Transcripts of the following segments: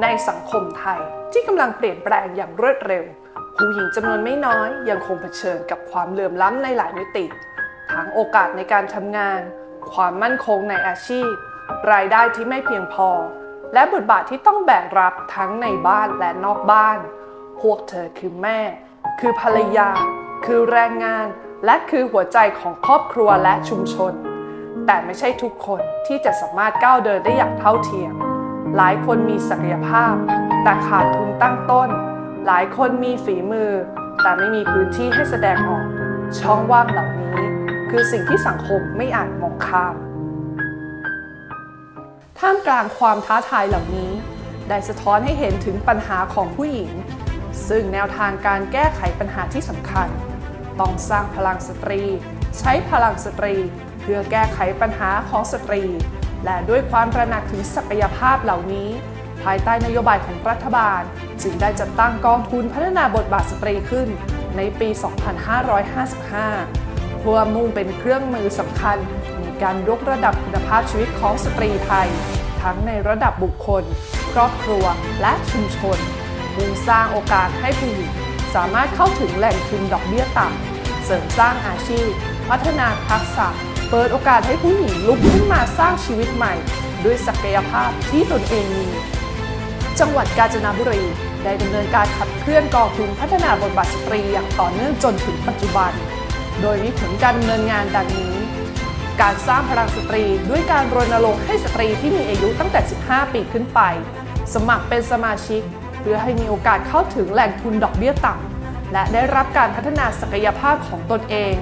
ในสังคมไทยที่กำลังเปลี่ยนแปลงอย่างรวดเร็ว ผู้หญิงจำนวนไม่น้อยยังคงเผชิญกับความเหลื่อมล้ำในหลายมิติ ทั้งโอกาสในการทำงาน ความมั่นคงในอาชีพ รายได้ที่ไม่เพียงพอ และบทบาทที่ต้องแบกรับทั้งในบ้านและนอกบ้าน พวกเธอคือแม่ คือภรรยา คือแรงงาน และคือหัวใจของครอบครัวและชุมชน แต่ไม่ใช่ทุกคนที่จะสามารถก้าวเดินได้อย่างเท่าเทียม หลายคนมีศักยภาพ แต่ขาดทุนตั้งต้น หลายคนมีฝีมือ แต่ไม่มีพื้นที่ให้แสดงออก ช่องว่างเหล่านี้ คือสิ่งที่สังคมไม่อาจมองข้าม ท่ามกลางความท้าทายเหล่านี้ ได้สะท้อนให้เห็นถึงปัญหาของผู้หญิง ซึ่งแนวทางการแก้ไขปัญหาที่สำคัญ ต้องสร้างพลังสตรี ใช้พลังสตรี เพื่อแก้ไขปัญหาของสตรี และด้วยความตระหนักถึงศักยภาพเหล่านี้ ภายใต้นโยบายของรัฐบาล จึงได้จัดตั้งกองทุนพัฒนาบทบาทสตรีขึ้นในปี 2555 เพื่อมุ่งเป็นเครื่องมือสำคัญในการยกระดับคุณภาพชีวิตของสตรีไทย ทั้งในระดับบุคคล ครอบครัว และชุมชนมุ่งสร้างโอกาสให้ผู้หญิงสามารถเข้าถึงแหล่งทุนดอกเบี้ยต่ำ เสริมสร้างอาชีพ พัฒนาทักษะ เปิดโอกาสให้ผู้หญิงลุกขึ้นมาสร้างชีวิตใหม่ ด้วยศักยภาพที่ตนเองมี จังหวัดกาญจนบุรีได้ดำเนินการขับเคลื่อนกองทุนพัฒนาบทบาทสตรีอย่างต่อเนื่องจนถึงปัจจุบัน โดยมีผลการดำเนินงานดังนี้ การสร้างพลังสตรีด้วยการรณรงค์ให้สตรีที่มีอายุตั้งแต่ 15 ปีขึ้นไป สมัครเป็นสมาชิก เพื่อให้มีโอกาสเข้าถึงแหล่งทุนดอกเบี้ยต่ำและได้รับการพัฒนาศักยภาพของตนเอง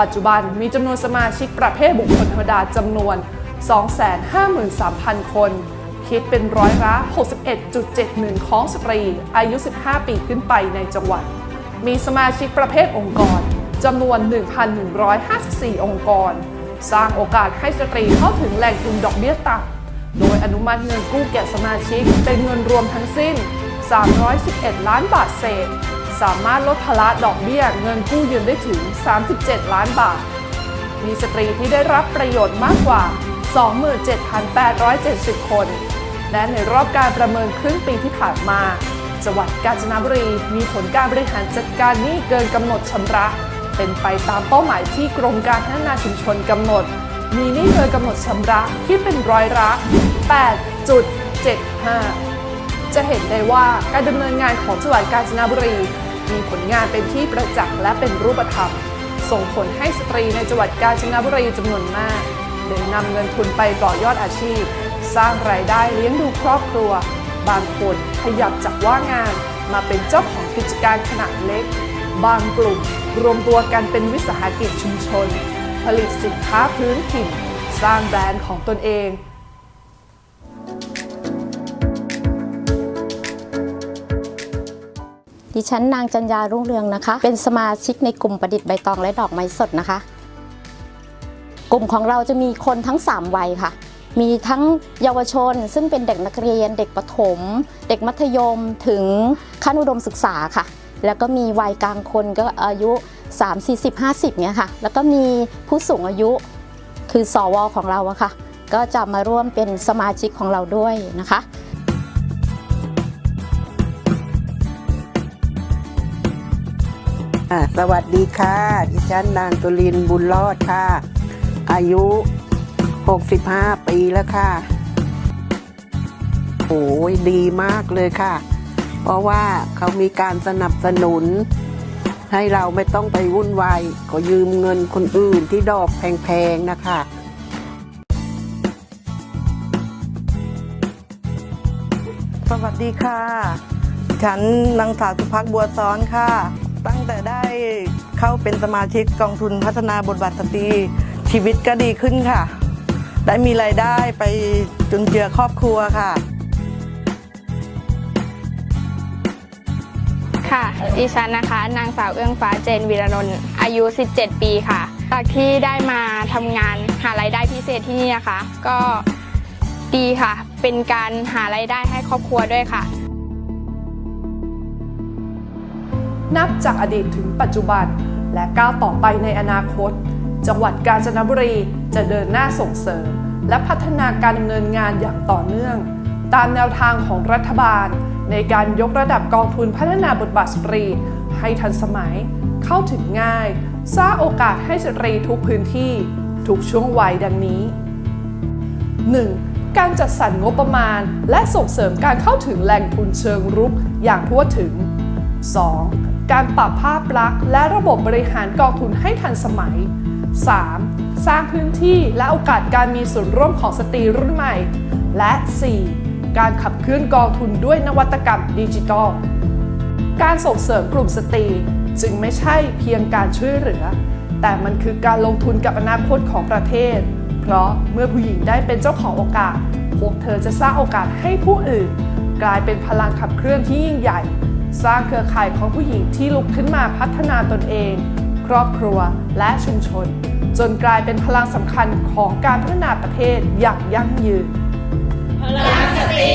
ปัจจุบันมีจำนวนสมาชิกประเภทบุคคลธรรมดาจำนวน 253,000 คน คิดเป็นร้อยละ 61.71 ของสตรี อายุ 15 ปีขึ้นไปในจังหวัด มีสมาชิกประเภทองค์กรจำนวน 1,154 องค์กร สร้างโอกาสให้สตรีเข้าถึงแหล่งทุนดอกเบี้ยต่ำโดยอนุมัติเงินกู้แก่สมาชิกเป็นเงินรวมทั้งสิ้น 311 ล้านบาทเศษ สามารถลดภาระดอกเบี้ยเงินกู้ยืมได้ถึง 37 ล้านบาท มีสตรีที่ได้รับประโยชน์มากกว่า 27,870 คน และในรอบการประเมินครึ่งปีที่ผ่านมาจังหวัดกาญจนบุรีมีผลการบริหารจัดการหนี้เกินกำหนดชำระ เป็นไปตามเป้าหมายที่กรมการพัฒนาชุมชนกำหนด มีหนี้เกินกำหนดชำระที่เป็นร้อยละ8.75 จะเห็นได้ว่าการดำเนินงานของจังหวัดกาญจนบุรี มีผลงานเป็นที่ประจักษ์และเป็นรูปธรรม ส่งผลให้สตรีในจังหวัดกาญจนบุรีจำนวนมากได้นำเงินทุนไปต่อยอดอาชีพ สร้างรายได้เลี้ยงดูครอบครัว บางคนขยับจากว่างงานมาเป็นเจ้าของกิจการขนาดเล็ก บางกลุ่มรวมตัวกันเป็นวิสาหกิจชุมชน ผลิตสินค้าพื้นถิ่น สร้างแบรนด์ของตนเอง ดิฉันนางจัญญารุ่งเรืองนะคะ เป็นสมาชิกในกลุ่มประดิษฐ์ใบตองและดอกไม้สดนะคะ กลุ่มของเราจะมีคนทั้ง 3 วัยค่ะ มีทั้งเยาวชน ซึ่งเป็นเด็กนักเรียน เด็กประถม เด็กมัธยมถึงขั้นอุดมศึกษาค่ะ แล้วก็มีวัยกลางคนก็อายุ 3 40 50เนี่ยค่ะ แล้วก็มีผู้สูงอายุคือสวของเราอะค่ะ ก็จะมาร่วมเป็นสมาชิกของเราด้วยนะคะ สวัสดีค่ะ ดิฉันนางตุลินบุญรอดค่ะ อายุ 65 ปีแล้วค่ะโอ้ยดีมากเลยค่ะ เพราะว่าเขามีการสนับสนุน ให้เราไม่ต้องไปวุ่นวายขอยืมเงินคนอื่นที่ดอกแพงๆนะคะสวัสดีค่ะ ฉันนางสาวสุภักบัวซ้อนค่ะ ตั้งแต่ได้เข้าเป็นสมาชิกกองทุนพัฒนาบทบาทสตรีชีวิตก็ดีขึ้นค่ะ ได้มีรายได้ไปจุนเจือครอบครัวค่ะ ค่ะ ดิฉันนะคะ นางสาวเอื้องฟ้าเจนวีรนนท์อายุ 17 ปีค่ะ จากที่ได้มาทำงานหารายได้พิเศษที่นี่นะคะ ก็ดีค่ะ เป็นการหารายได้ให้ครอบครัวด้วยค่ะ นับจากอดีตถึงปัจจุบัน และก้าวต่อไปในอนาคต จังหวัดกาญจนบุรีจะเดินหน้าส่งเสริม และพัฒนาการดำเนินงานอย่างต่อเนื่อง ตามแนวทางของรัฐบาล ในการยกระดับกองทุนพัฒนาบทบาทสตรี ให้ทันสมัย เข้าถึงง่าย สร้างโอกาสให้สตรีทุกพื้นที่ ทุกช่วงวัยดังนี้ 1. การจัดสรรงบประมาณ และส่งเสริมการเข้าถึงแหล่งทุนเชิงรุกอย่างทั่วถึง 2. การปรับภาพลักษณ์และระบบบริหารกองทุนให้ทันสมัย 3. สร้างพื้นที่และโอกาสการมีส่วนร่วมของสตรีรุ่นใหม่ และ 4. การขับเคลื่อนกองทุนด้วยนวัตกรรมดิจิทัล การส่งเสริมกลุ่มสตรีจึงไม่ใช่เพียงการช่วยเหลือ แต่มันคือการลงทุนกับอนาคตของประเทศ เพราะเมื่อผู้หญิงได้เป็นเจ้าของโอกาส พวกเธอจะสร้างโอกาสให้ผู้อื่น กลายเป็นพลังขับเคลื่อนที่ยิ่งใหญ่ สร้างเครือข่ายของผู้หญิงที่ลุกขึ้นมาพัฒนาตนเอง ครอบครัวและชุมชน จนกลายเป็นพลังสำคัญของการพัฒนาประเทศอย่างยั่งยืนพลังสตรี